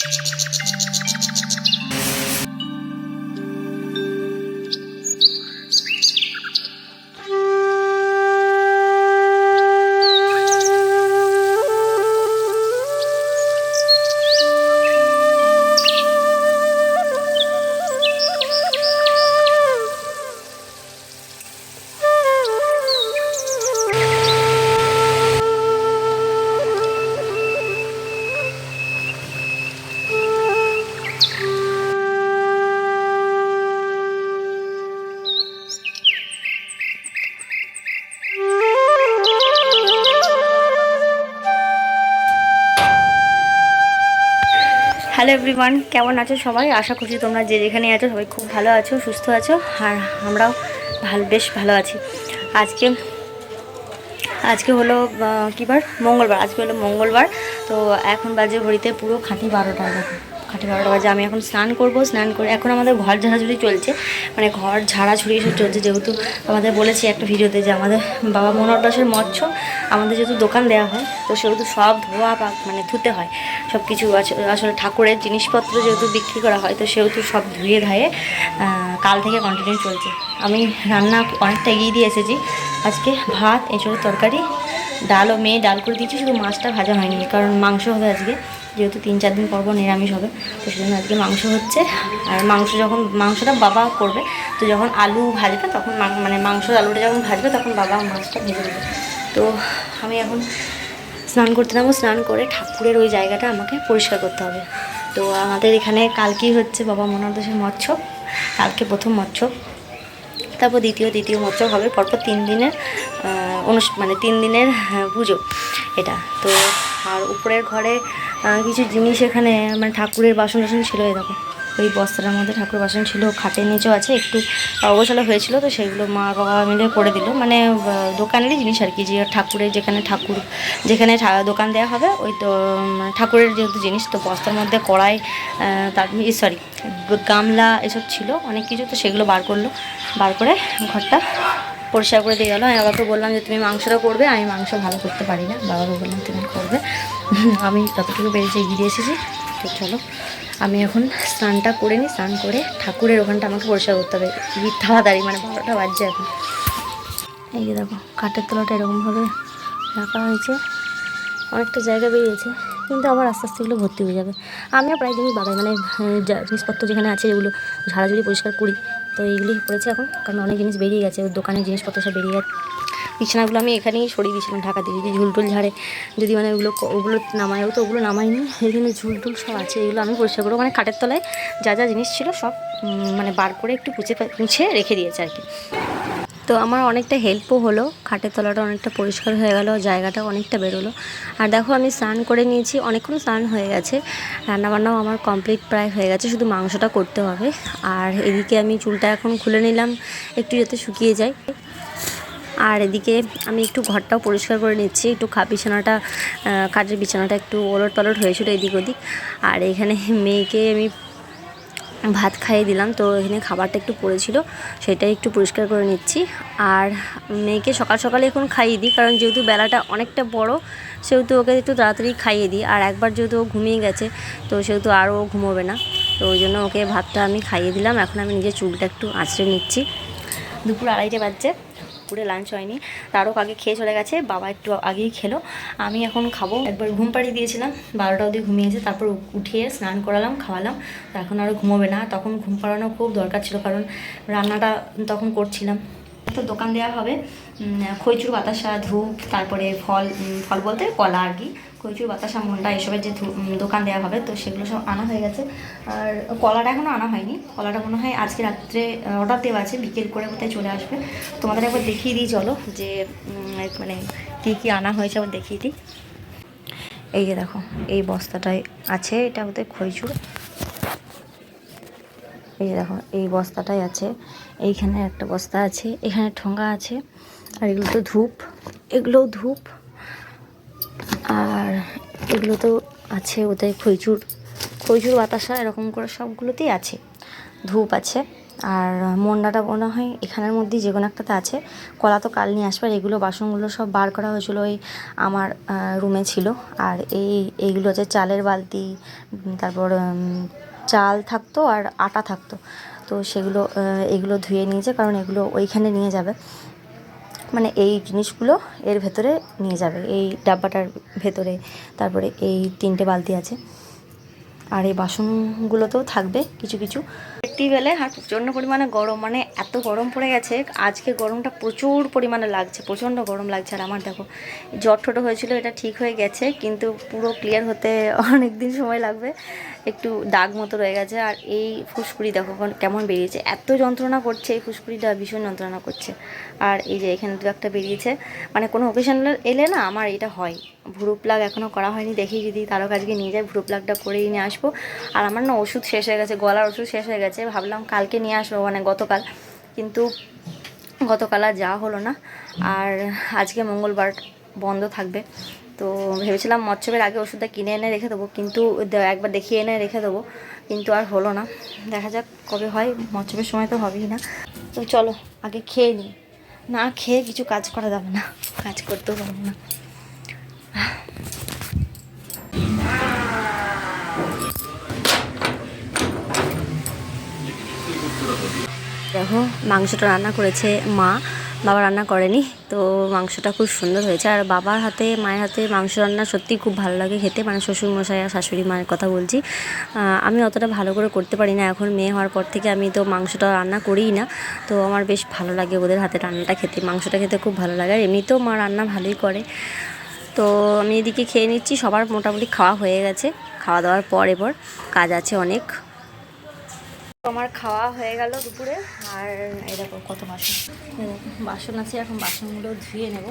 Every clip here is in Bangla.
うん。হ্যালো এভরিওয়ান, কেমন আছো সবাই? আশা করছি তোমরা যে যেখানে আছো সবাই খুব ভালো আছো, সুস্থ আছো, আর আমরাও ভালো বেশ ভালো আছি। আজকে আজকে হলো কী বার? মঙ্গলবার। আজকে হলো মঙ্গলবার, তো এখন বাজে ঘড়িতে পুরো খাঁটি বারোটা। খাঁটি বারোটা বাজে, আমি এখন স্নান করব, স্নান করে এখন আমাদের ঘর ঝাড়াঝুড়ি চলছে। মানে ঘর ঝাড়াঝুড়ি এসব চলছে, যেহেতু আমাদের বলেছি একটা ভিডিওতে যে আমাদের বাবা মনোহর দাসের মৎস্য, আমাদের যেহেতু দোকান দেওয়া হয়, তো সেহেতু সব ধোয়া বা মানে ধুতে হয় সব কিছু আস- আসলে ঠাকুরের জিনিসপত্র যেহেতু বিক্রি করা হয়, তো সেহেতু সব ধুয়ে ধায়ে কাল থেকে কন্টিনিউ চলছে। আমি রান্না অনেকটা এগিয়ে দিয়ে এসেছি। আজকে ভাত এঁচড়ের তরকারি ডালও মেয়ে ডাল করে দিয়েছি, শুধু মাছটা ভাজা হয়নি, কারণ মাংস হবে আজকে। যেহেতু তিন চার দিন পর পর নিরামিষ হবে, তো সেজন্য আজকে মাংস হচ্ছে। আর মাংস যখন, মাংসটা বাবা করবে, তো যখন আলু ভাজবে তখন মানে মাংস আলুটা যখন ভাজবে তখন বাবা মাছটা ভেজে দেবে তো আমি এখন স্নান করতে নামো স্নান করে ঠাকুরের ওই জায়গাটা আমাকে পরিষ্কার করতে হবে। তো আমাদের এখানে কালকেই হচ্ছে বাবা মনোরদাসের মৎস্য। কালকে প্রথম মৎস্য। তারপর দ্বিতীয় দ্বিতীয় মৎস্য হবে, পরপর তিন দিনের মানে তিন দিনের পুজো এটা। তো আর উপরের ঘরে কিছু জিনিস এখানে মানে ঠাকুরের বাসন টাসন ছিল এরকম। ওই বস্তাটার মধ্যে ঠাকুর বাসন ছিল, খাটের নিচেও আছে, একটু অবসলা হয়েছিল তো সেগুলো মা বাবা মিলে করে দিল। মানে দোকানেরই জিনিস আর কি, যে ঠাকুরের যেখানে ঠাকুর, যেখানে দোকান দেওয়া হবে, ওই তো ঠাকুরের যেহেতু জিনিস, তো বস্তার মধ্যে কড়াই তার সরি গামলা এসব ছিল, অনেক কিছু তো সেগুলো বার করল। বার করে ঘরটা পরিষ্কার করে দিয়ে গেলো। আমি বাবাকে বললাম যে, তুমি মাংসটা করবে, আমি মাংস ভালো করতে পারি না। বাবাকে বললাম, তুমি করবে। আমি যতটুকু পেরেছি, এগিয়ে এসেছি। তো চলো। আমি এখন স্নানটা করে নিই, স্নান করে ঠাকুরের ওখানটা আমাকে পরিষ্কার করতে হবে। তাড়াতাড়ি মানে বারোটা বাজছে এখন। এই যে দেখো, কাঠের তলাটা এরকমভাবে রাখা হয়েছে। অনেকটা জায়গা বেরিয়েছে, কিন্তু আবার আস্তে আস্তে এগুলো ভর্তি হয়ে যাবে। আমিও প্রায় দিনই বাগাই মানে জিনিসপত্র যেখানে আছে যেগুলো ঝাড়াঝুড়ি পরিষ্কার করি। তো এইগুলি পড়েছে এখন, কারণ অনেক জিনিস বেরিয়ে গেছে দোকানের জিনিসপত্র সব বেরিয়ে গেছে। বিছানাগুলো আমি এখানেই সরিয়ে দিয়েছিলাম ঢাকা দিয়ে, যদি ঝুলটুল ঝাড়ে, যদি মানে ওগুলো ওগুলো নামায়ও তো ওগুলো নামাইনি এখানে ঝুলটুল সব আছে, এগুলো আমি পরিষ্কার করব। মানে খাটের তলায় যা যা জিনিস ছিল সব মানে বার করে একটু পুছে মুছে রেখে দিয়েছে আর কি। তো আমার অনেকটা হেল্পও হলো, খাটের তলাটা অনেকটা পরিষ্কার হয়ে গেল জায়গাটা অনেকটা বেরোলো। আর দেখো আমি স্নান করে নিয়েছি, অনেকক্ষণ স্নান হয়ে গেছে, রান্নাবান্নাও আমার কমপ্লিট প্রায় হয়ে গেছে, শুধু মাংসটা করতে হবে। আর এদিকে আমি চুলটা এখন খুলে নিলাম, একটু যাতে শুকিয়ে যায়। আর এদিকে আমি একটু ঘরটাও পরিষ্কার করে নিচ্ছি। একটু খা বিছানাটা কাঠের বিছানাটা একটু ওলট পালট হয়েছিল এদিক ওদিক। আর এখানে মেয়েকে আমি ভাত খাইয়ে দিলাম, তো এখানে খাবারটা একটু পড়েছিল, সেটাই একটু পরিষ্কার করে নিচ্ছি। আর মেয়েকে সকাল সকালে এখন খাইয়ে দিই, কারণ যেহেতু বেলাটা অনেকটা বড়, সেহেতু ওকে একটু তাড়াতাড়ি খাইয়ে দিই। আর একবার যেহেতু ও ঘুমিয়ে গেছে, তো সেহেতু আরও ঘুমোবে না, তো ওই জন্য ওকে ভাতটা আমি খাইয়ে দিলাম। এখন আমি নিজের চুলটা একটু আঁচড়ে নিচ্ছি। দুপুর আড়াইটে বাজছে। পুরে লাঞ্চ হয়নি। তারও আগে খেয়ে চলে গেছে, বাবা একটু আগেই খেলো। আমি এখন খাব। একবার ঘুম পাড়িয়ে দিয়েছিলাম, বারোটা অবধি ঘুমিয়েছে, তারপর উঠিয়ে স্নান করালাম, খাওয়ালাম। এখন আরও ঘুমোবে না, তখন ঘুম পাড়ানো খুব দরকার ছিল, কারণ রান্নাটা তখন করছিলাম। তো দোকান দেওয়া হবে খৈচুর বাতাসা, ধূপ, তারপরে ফল ফল বলতে কলা আর কি। খইচুর বাতাসা মন্ডা এসবের যে দোকান দেওয়া হবে, তো সেগুলো সব আনা হয়ে গেছে। আর কলাটা এখনও আনা হয়নি। কলাটা মনে হয় আজকে রাত্রে অর্ডার দেওয়া আছে, বিকেল করে কোথায় চলে আসবে। তোমাদের একবার দেখিয়ে দিই, চলো, যে মানে কী কী আনা হয়েছে আবার দেখিয়ে দিই। এই যে দেখো, এই বস্তাটায় আছে, এটা বোধহয় খইচুর। এই যে দেখো, এই বস্তাটাই আছে, এইখানে একটা বস্তা আছে, এখানে ঠোঙ্গা আছে, আর এগুলো তো ধূপ, এগুলোও ধূপ। আর এগুলো তো আছে ওদের খইচুর খইচুর বাতাসা, এরকম করে সবগুলোতেই আছে, ধূপ আছে। আর মন্ডাটা মনে হয় এখানের মধ্যেই যে কোনো একটাতে আছে। কলা তো কাল নিয়ে আসবে, আর এগুলো বাসনগুলো সব বার করা হয়েছিল ওই আমার রুমে ছিল। আর এই, এইগুলো হচ্ছে চালের বালতি তারপর চাল থাকতো আর আটা থাকতো। তো সেগুলো এগুলো ধুয়ে নিয়েছে, কারণ এগুলো ওইখানে নিয়ে যাবে। মানে এই জিনিসগুলো এর ভেতরে নিয়ে যাবে। এই ডাব্বাটার ভেতরে, তারপরে এই তিনটে বালতি আছে। আর এই বাসনগুলোতেও থাকবে কিছু কিছু। পেলে আর প্রচণ্ড পরিমাণে গরম মানে এত গরম পড়ে গেছে, আজকে গরমটা প্রচুর পরিমাণে লাগছে, প্রচণ্ড গরম লাগছে। আর আমার দেখো, জ্বর ঠোঁটো হয়েছিল, এটা ঠিক হয়ে গেছে, কিন্তু পুরো ক্লিয়ার হতে অনেক দিন সময় লাগবে। একটু দাগ মতো রয়ে গেছে আর এই ফুসকুড়ি দেখো কেমন বেরিয়েছে। এত যন্ত্রণা করছে, এই ফুসকুড়িটা ভীষণ যন্ত্রণা করছে। আর এই যে এখানে দু একটা বেরিয়েছে মানে কোনো ওকেশন এলে না আমার এটা হয়। ভুরু প্লাগ এখনও করা হয়নি, দেখি যদি তারও কাজকে নিয়ে যায় ভুরু প্লাগটা করেই নিয়ে আসব। আর আমার না ওষুধ শেষ হয়ে গেছে, গলার ওষুধ শেষ হয়ে গেছে, ভাবলাম কালকে নিয়ে আসব মানে গতকাল। কিন্তু গতকাল আর যাওয়া হলো না। আর আজকে মঙ্গলবার বন্ধ থাকবে। তো ভেবেছিলাম মৎসবের আগে ওষুধটা কিনে এনে রেখে দেবো, কিন্তু একবার দেখিয়ে এনে রেখে দেবো, কিন্তু আর হলো না। দেখা যাক কবে হয় মৎসবের সময় তো হবেই না। তো চলো, আগে খেয়ে নিই। না খেয়ে কিছু কাজ করা যাবে না, কাজ করতেও পারব না। দেখো, মাংসটা রান্না করেছে মা। বাবা রান্না করেনি, তো মাংসটা খুব সুন্দর হয়েছে। আর বাবার হাতে, মায়ের হাতে মাংস রান্না সত্যি খুব ভালো লাগে খেতে মানে শ্বশুরমশাই আর শাশুড়ি মায়ের কথা বলছি। আমি অতটা ভালো করে করতে পারি না। এখন মেয়ে হওয়ার পর থেকে আমি তো মাংসটা রান্না করিই না, তো আমার বেশ ভালো লাগে ওদের হাতে রান্নাটা খেতে। মাংসটা খেতে খুব ভালো লাগে, আর এমনিতেও মা রান্না ভালোই করে। তো আমি এদিকে খেয়ে নিচ্ছি, সবার মোটামুটি খাওয়া হয়ে গেছে। খাওয়া দাওয়ার পর এবার কাজ আছে অনেক। আমার খাওয়া হয়ে গেল দুপুরে, আর দেখো কত বাসন। বাসন আছে, এখন বাসনগুলো ধুয়ে নেব।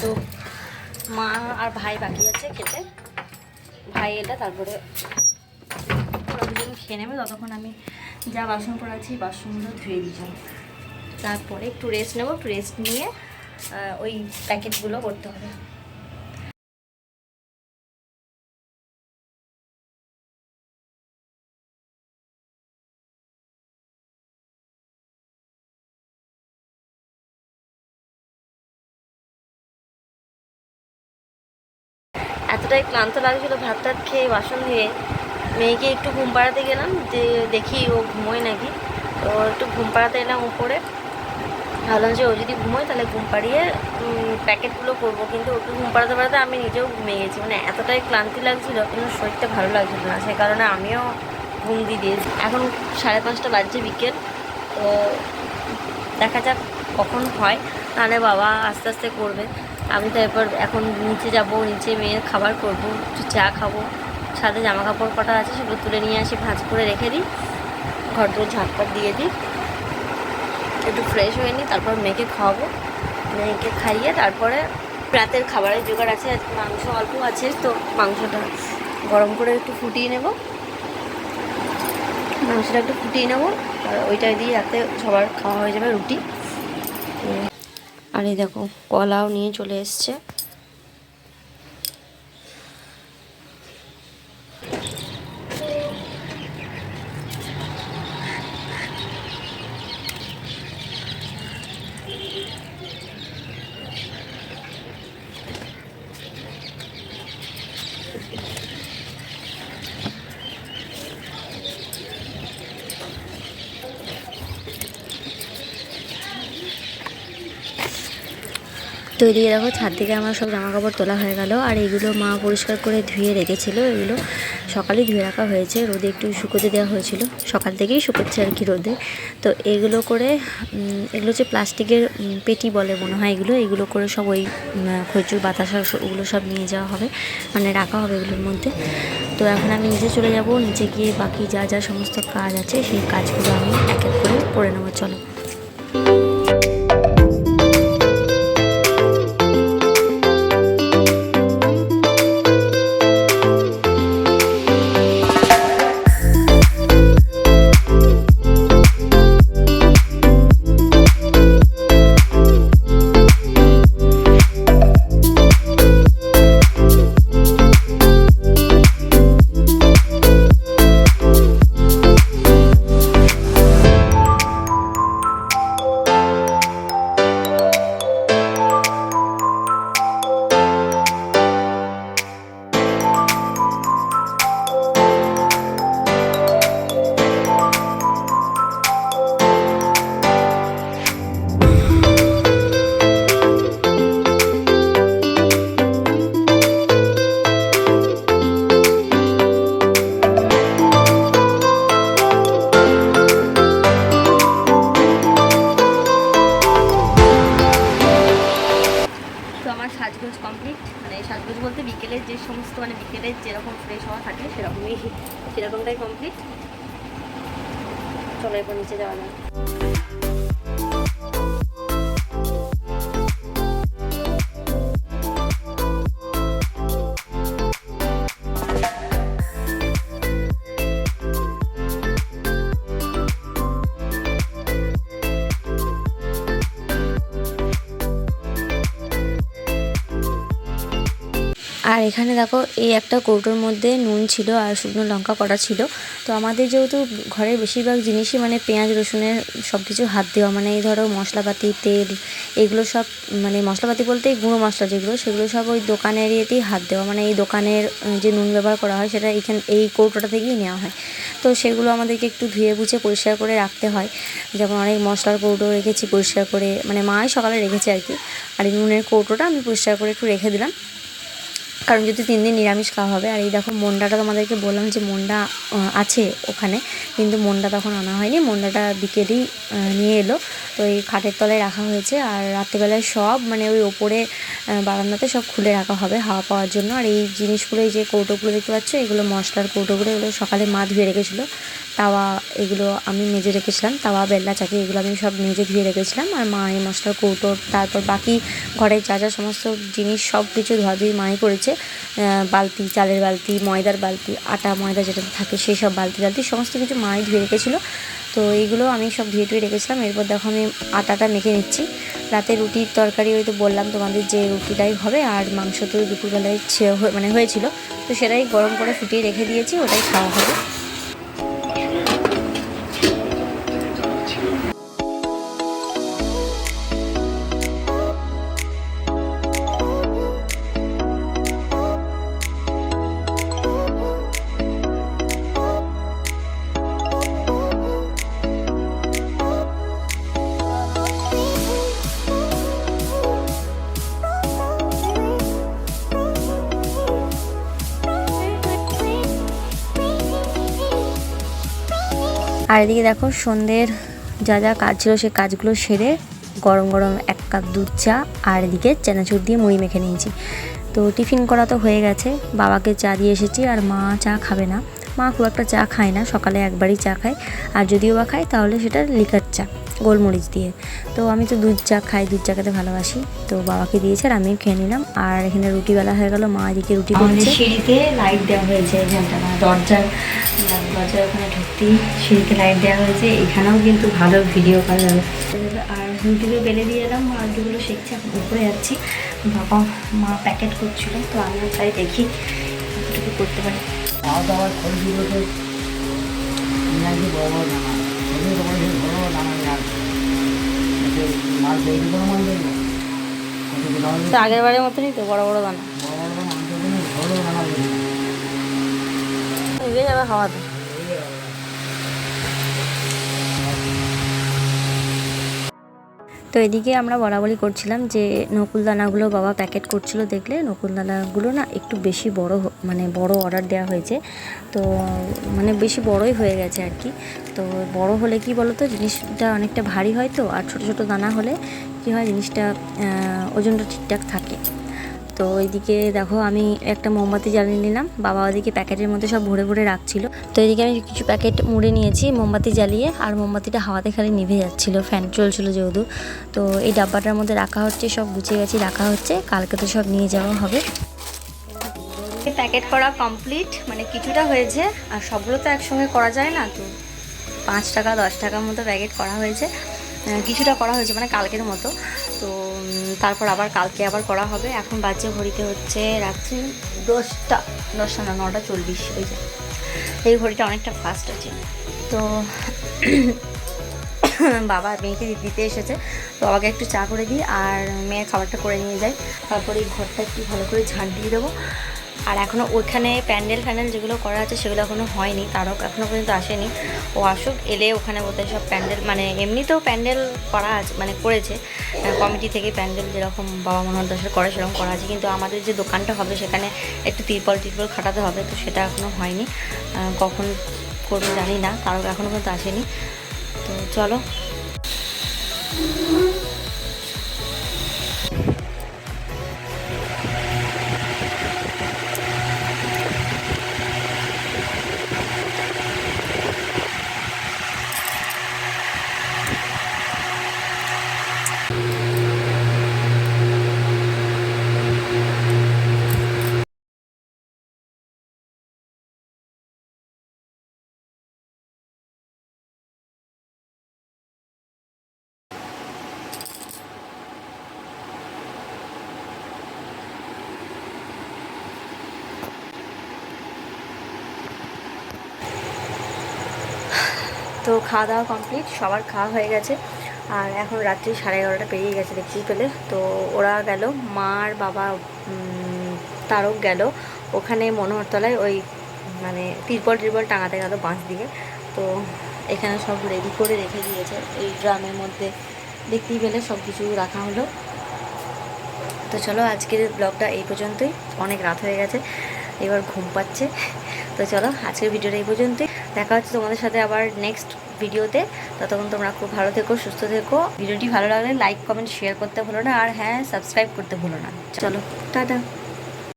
তো মা আর ভাই বাকি আছে খেতে। ভাই এটা, তারপরে দুজন খেয়ে নেবে। ততক্ষণ আমি যা বাসন পড়াচ্ছি বাসনগুলো ধুয়ে দিই তারপরে একটু রেস্ট নেব। একটু রেস্ট নিয়ে ওই প্যাকেটগুলো করতে হবে। এতটাই ক্লান্ত লাগছিল ভাত টাত খেয়ে বাসন ধুয়ে। মেয়েকে একটু ঘুম পাড়াতে গেলাম, যে দেখি ও ঘুমোয় নাকি। তো একটু ঘুম পাড়াতে এলাম উপরে। ভাবলাম যে ও যদি ঘুমোয় তাহলে ঘুম পাড়িয়ে প্যাকেটগুলো করব। কিন্তু ওকে ঘুম পাড়াতে পাড়াতে আমি নিজেও ঘুমিয়ে গেছি। মানে এতটাই ক্লান্তি লাগছিল, কিন্তু শরীরটা ভালো লাগছিল না। সে কারণে আমিও ঘুম দিয়ে দিয়েছি। এখন সাড়ে পাঁচটা বাজছে বিকেল। তো দেখা যাক কখন হয়। তাহলে বাবা আস্তে আস্তে করবে। আমি তো এরপর এখন নিচে যাব, নিচে মেয়ের খাবার করব, একটু চা খাব। সাথে জামা কাপড় কটা আছে সেগুলো তুলে নিয়ে আসি, ভাঁজ করে রেখে দিই। ঘর দুয়ার ঝাঁটপাট দিয়ে দিই। একটু ফ্রেশ হয়ে নিই, তারপর মেয়েকে খাওয়াবো। মেয়েকে খাইয়ে তারপরে রাতের খাবারের জোগাড় আছে, আজকে মাংস অল্প আছে, তো মাংসটা গরম করে একটু ফুটিয়ে নেব। মাংসটা একটু ফুটিয়ে নেব, আর ওইটা দিয়ে রাতে সবার খাওয়া হয়ে যাবে রুটি। আর এই দেখো কলাও নিয়ে চলে এসছে। তো এদিকে দেখো, ছাদ থেকে আমার সব জামা কাপড় তোলা হয়ে গেল। আর এগুলো মা পরিষ্কার করে ধুয়ে রেখেছিল। এগুলো সকালে ধুয়ে রাখা হয়েছে। রোদে একটু শুকোতে দেওয়া হয়েছিল। সকাল থেকেই শুকোচ্ছে আর কি রোদে। তো এগুলো করে এগুলো হচ্ছে প্লাস্টিকের পেটি বলে মনে হয় এগুলো এগুলো করে সব ওই খৈচুর, বাতাসা ওগুলো সব নিয়ে যাওয়া হবে। মানে রাখা হবে এগুলোর মধ্যে। তো এখন আমি নিচে চলে যাব। নিচে গিয়ে বাকি যা যা সমস্ত কাজ আছে, সেই কাজগুলো আমি এক এক করে করে নেব। চলো। কমপ্লিট মানে সাজগোজ বলতে বিকেলের যে সমস্ত মানে বিকেলের যেরকম ফ্রেশ হওয়া থাকে, সেরকমই সেরকমটাই কমপ্লিট চলো এরপর নিচে যাওয়া যায় আর এখানে দেখো, এই একটা কৌটোর মধ্যে নুন ছিল আর শুকনো লঙ্কা করা ছিল। তো আমাদের যেহেতু ঘরের বেশিরভাগ জিনিসই মানে পেঁয়াজ, রসুনের সব কিছু হাত দেওয়া মানে এই ধরো মশলাপাতি, তেল, এগুলো সব মানে মশলাপাতি বলতে গুঁড়ো মশলা যেগুলো, সেগুলো সব ওই দোকানের ইয়েতেই হাত দেওয়া। মানে এই দোকানের যে নুন ব্যবহার করা হয়, সেটা এখান, এই কৌটোটা থেকেই নেওয়া হয়। তো সেগুলো আমাদেরকে একটু ধুয়ে বুঝে পরিষ্কার করে রাখতে হয়। যেমন অনেক মশলার কৌটো রেখেছি পরিষ্কার করে মানে মাই সকালে রেখেছে আর কি। আর এই নুনের কৌটোটা আমি পরিষ্কার করে একটু রেখে দিলাম। কারণ যদি তিন দিন নিরামিষ খাওয়া হবে, আর এই দেখো মন্ডাটা তোমাদেরকে বললাম যে মন্ডা আছে ওখানে, কিন্তু মন্ডা তখন আনা হয়নি, মন্ডাটা বিকেলেই নিয়ে এলো। তো এই খাটের তলায় রাখা হয়েছে, আর রাত্রেবেলায় সব মানে ওই ওপরে বারান্দাতে সব খুলে রাখা হবে হাওয়া পাওয়ার জন্য। আর এই জিনিসগুলো, এই যে কৌটোগুলো দেখতে পাচ্ছ, এগুলো মশলার কৌটোগুলো, এগুলো সকালে মা ধুয়ে রেখেছিলো। তাওয়া এগুলো আমি মেজে রেখেছিলাম, তাওয়া, বেল্লা, চাকি, এগুলো আমি সব মেজে ধুয়ে রেখেছিলাম। আর মা এই মশলার কৌটো তারপর বাকি ঘরের যা যা সমস্ত জিনিস সব কিছু ধোয়াধুয়ি মাই করেছে বালতি, চালের বালতি, ময়দার বালতি, আটা, ময়দা যেটা থাকে সেই সব বালতি টালতি সমস্ত কিছু মাই ধুয়ে রেখেছিলো। তো এইগুলো আমি সব ধুয়ে টুয়ে রেখেছিলাম। এরপর দেখো আমি আটাটা মেখে নিচ্ছি। রাতে রুটির তরকারি ওই তো বললাম তোমাদের যে রুটিটাই হবে, আর মাংস তো দুপুরবেলায় মানে হয়েছিল। তো সেটাই গরম করে ফুটিয়ে রেখে দিয়েছি, ওটাই খাওয়া হবে। আর এদিকে দেখো সন্ধ্যের যা যা কাজ ছিল সে কাজগুলো সেরে গরম গরম এক কাপ দুধ চা আর এদিকে চেনাচুর দিয়ে মুড়ি মেখে নিয়েছি। তো টিফিন করা তো হয়ে গেছে। বাবাকে চা দিয়ে এসেছি আর মা চা খাবে না। মা খুব একটা চা খায় না, সকালে একবারই চা খায়। আর যদিও বা খায়, তাহলে সেটা লিকার চা। গোলমরিচ দিয়ে। তো আমি তো দুধ চা খাই দুধ চা খেতে ভালোবাসি। তো বাবাকে দিয়েছে আর আমিও খেয়ে নিলাম। আর এখানে রুটি বেলা হয়ে গেল মা এদিকে রুটি করছে। সিঁড়িতে লাইট দেওয়া হয়েছে এখানটা দরজার দরজার ওখানে ঢুকতেই সিঁড়িতে লাইট দেওয়া হয়েছে। এখানেও কিন্তু ভালো ভিডিও করা যাবে আর রুটিগুলো বেলে দিয়ে এলাম আর রুটিগুলো শিখছে এখন উপরে যাচ্ছি। বাবা মা প্যাকেট করছিল তো আমিও তাই দেখি কতটুকু করতে পারি। খাওয়া দাওয়ার খরচগুলোতে ইংরাজি বড় বড় দানা সেগুলো তোমার সেই বড় বড় দানা নিয়ে আসবে এতে মাছ দেখবে কোনো মাছ দেখবে কত দানা তো আগের বারের মতনই তো, বড় বড় দানা উড়ে যাবে তো। এদিকে আমরা বলি করছিলাম যে নকুল দানাগুলো বাবা প্যাকেট করছিল দেখলে। নকুল দানাগুলো না একটু বেশি বড় মানে বড় অর্ডার দেওয়া হয়েছে। তো মানে বেশি বড়ই হয়ে গেছে আর কি। তো বড় হলে কি বলো তো জিনিসটা অনেকটা ভারী হয় তো, আর ছোট ছোট দানা হলে কি হয়, জিনিসটা ওজনটা ঠিকঠাক থাকে। তো ওইদিকে দেখো, আমি একটা মোমবাতি জ্বালিয়ে নিলাম, বাবা ওদিকে প্যাকেটের মধ্যে সব ভরে ভরে রাখছিল। তো এদিকে আমি কিছু প্যাকেট মুড়ে নিয়েছি, মোমবাতি জ্বালিয়ে, আর মোমবাতিটা হাওয়াতে খালি নিভে যাচ্ছিল, ফ্যান চলছিল যেহেতু। তো এই ডাব্বাটার মধ্যে রাখা হচ্ছে, সব গুছিয়ে গেছি রাখা হচ্ছে, কালকে তো সব নিয়ে যাওয়া হবে। প্যাকেট করা কমপ্লিট মানে কিছুটা হয়েছে, আর সবগুলো তো একসঙ্গে করা যায় না তো? পাঁচ টাকা, দশ টাকার মতো প্যাকেট করা হয়েছে। কিছুটা করা হয়েছে মানে কালকের মতো। তো তারপর আবার কালকে আবার করা হবে। এখন বাজে ঘড়িতে হচ্ছে রাত্রি দশটা দশটা না, নটা চল্লিশ, ওই যে। এই ঘড়িটা অনেকটা ফাস্ট আছে। তো, বাবা মেয়েকে দিতে এসেছে। তো বাবাকে একটু চা করে দিই, আর মেয়ের খাবারটা করে নিয়ে যাই। তারপরে এই ঘরটা একটু ভালো করে ঝাঁট দিয়ে দেবো। আর এখনও ওইখানে প্যান্ডেল ফ্যান্ডেল যেগুলো করা আছে সেগুলো এখনও হয়নি তারও এখনও পর্যন্ত আসেনি। ও আসুক, এলে ওখানে বোধহয় সব প্যান্ডেল মানে এমনিতেও প্যান্ডেল করা আছে মানে করেছে। কমিটি থেকে প্যান্ডেল যেরকম বাবা মনোহর দাসের করে সেরকম করা আছে, কিন্তু আমাদের যে দোকানটা হবে সেখানে একটু তিরপল টিরপল খাটাতে হবে, তো সেটা এখনও হয়নি। কখন করবে জানি না তারও এখনও পর্যন্ত আসেনি। তো চলো। খাওয়া দাওয়া কমপ্লিট সবার খাওয়া হয়ে গেছে। আর এখন রাত্রি সাড়ে এগারোটা পেরিয়ে গেছে দেখতেই পেলে। তো ওরা গেল মার বাবা তারক গেল। ওখানে মনোহরতলায় ওই মানে তিরপল টিরপল টাঙাতে গেল বাঁশ দিয়ে। তো এখানে সব রেডি করে রেখে দিয়েছে। এই ড্রামের মধ্যে দেখতেই পেলে সব কিছু রাখা হলো। তো চলো আজকের ব্লগটা এই পর্যন্তই। অনেক রাত হয়ে গেছে, এবার ঘুম পাচ্ছে। তো চলো আজকের ভিডিওটা এই পর্যন্তই। দেখা হচ্ছে তোমাদের সাথে আবার নেক্সট ভিডিওতে। ততক্ষণ তোমরা খুব ভালো থেকো, সুস্থ থেকো। ভিডিওটি ভালো লাগলে লাইক কমেন্ট শেয়ার করতে ভুলো না। আর হ্যাঁ সাবস্ক্রাইব করতে ভুলো না। চলো, টাটা।